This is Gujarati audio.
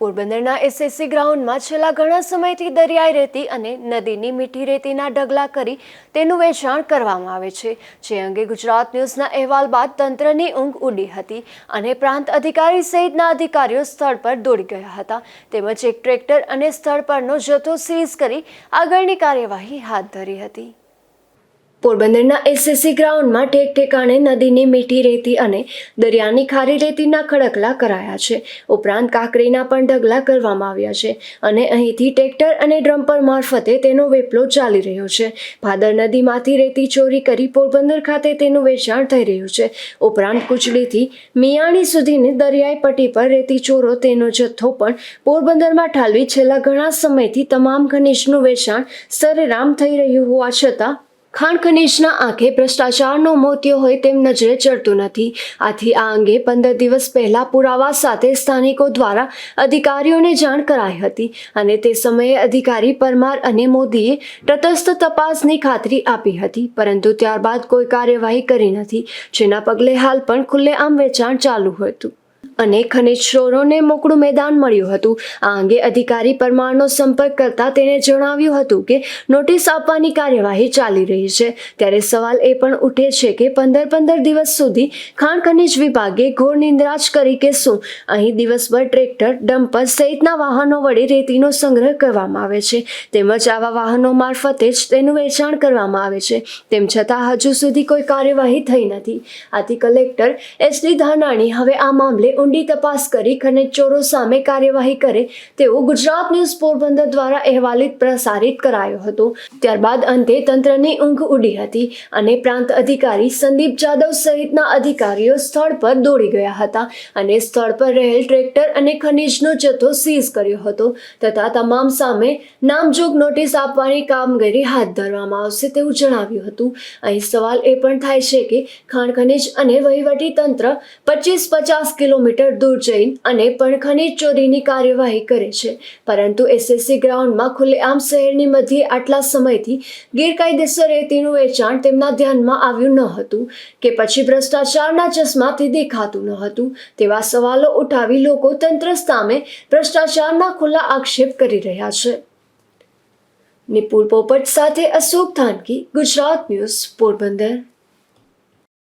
પોરબંદરના એસએસસી ગ્રાઉન્ડમાં છેલ્લા ઘણા સમયથી દરિયાઈ રેતી અને નદીની મીઠી રેતીના ઢગલા કરી તેનું વેચાણ કરવામાં આવે છે. જે અંગે ગુજરાત ન્યૂઝના અહેવાલ બાદ તંત્રની ઊંઘ ઉડી હતી અને પ્રાંત અધિકારી સહિતના અધિકારીઓ સ્થળ પર દોડી ગયા હતા. તેમજ એક ટ્રેક્ટર અને સ્થળ પરનો જથ્થો સીઝ કરી આગળની કાર્યવાહી હાથ ધરી હતી. પોરબંદરના એસએસસી ગ્રાઉન્ડમાં ઠેક ઠેકાણે નદીની મીઠી રેતી અને દરિયાની ખારી રેતીના ખડકલા કરાયા છે. ઉપરાંત કાંકરીના પણ ઢગલા કરવામાં આવ્યા છે અને અહીંથી ટ્રેક્ટર અને ડ્રમ્પર મારફતે તેનો વેપલો ચાલી રહ્યો છે. ભાદર નદીમાંથી રેતી ચોરી કરી પોરબંદર ખાતે તેનું વેચાણ થઈ રહ્યું છે. ઉપરાંત કુચડીથી મિયાણી સુધીની દરિયાઈ પટ્ટી પર રેતી ચોરો તેનો જથ્થો પણ પોરબંદરમાં ઠાલવી છેલ્લા ઘણા સમયથી તમામ ખનિજનું વેચાણ સરેરામ થઈ રહ્યું હોવા છતાં ખાણ ખનીજના આંખે ભ્રષ્ટાચારનો મોતિયો હોય તેમ નજરે ચડતું નથી. આથી આ અંગે પંદર દિવસ પહેલા પુરાવા સાથે સ્થાનિકો દ્વારા અધિકારીઓને જાણ કરાઈ હતી અને તે સમયે અધિકારી પરમાર અને મોદીએ તટસ્થ તપાસની ખાતરી આપી હતી, પરંતુ ત્યારબાદ કોઈ કાર્યવાહી કરી નથી. જેના પગલે હાલ પણ ખુલ્લેઆમ વેચાણ ચાલુ હતું. અને ખનિજ ચોરોને મોકળું મેદાન મળ્યું હતું. આ અંગે અધિકારી પરમારનો સંપર્ક કરતા તેણે જણાવ્યું હતું કે, નોટિસ આપવાની કાર્યવાહી ચાલી રહી છે. ત્યારે સવાલ એ પણ ઉઠે છે કે, પંદર પંદર દિવસ સુધી ખાણ ખનિજ વિભાગે ઘોર નિંદ્રાજ કરી કે શું? અહીં દિવસભર ટ્રેક્ટર, ડમ્પર સહિતના વાહનો વડે રેતીનો સંગ્રહ કરવામાં આવે છે. તેમજ આવા વાહનો મારફતે જ તેનું વેચાણ કરવામાં આવે છે. તેમ છતાં હજુ સુધી કોઈ કાર્યવાહી થઈ નથી. આથી કલેક્ટર એસ ડી ધાનાણી હવે આ મામલે ઊંડી તપાસ કરી ખનિજ ચોરો સામે કાર્યવાહી કરે તેવો ગુજરાત ન્યૂઝ પોરબંદર દ્વારા અહેવાલિત પ્રસારિત કરાયો હતો. ત્યારબાદ અંતે તંત્રની ઊંઘ ઉડી હતી અને પ્રાંત અધિકારી સંદીપ જાદવ સહિતના અધિકારીઓ સ્થળ પર દોડી ગયા હતા અને સ્થળ પર રહેલ ટ્રેક્ટર અને ખનીજનો જથ્થો સીઝ કર્યો હતો તથા તમામ સામે નામજોગ નોટિસ આપવાની કામગીરી હાથ ધરવામાં આવશે તેવું જણાવ્યું હતું. અહીં સવાલ એ પણ થાય છે કે ખાણ ખનીજ અને વહીવટી તંત્ર પચીસ પચાસ કિલોમીટર દૂર જઈને અને પણ ખનીજ ચોરીની કાર્યવાહી કરે છે. પરંતુ એસએસસી ગ્રાઉન્ડમાં ખુલ્લેઆમ શહેરની મધ્યે આટલા સમયથી ગેરકાયદેસર રેતીનું વેચાણ તેમના ધ્યાનમાં આવ્યું ન હતું કે પછી ભ્રષ્ટાચારના ચશ્માથી દેખાતું ન હતું. તેવા સવાલો ઉઠાવી લોકો તંત્ર સામે ભ્રષ્ટાચારના ખુલ્લા આક્ષેપ કરી રહ્યા છે. નિપુલ પોપટ સાથે અશોક થાનકી ગુજરાત ન્યૂઝ પોરબંદર.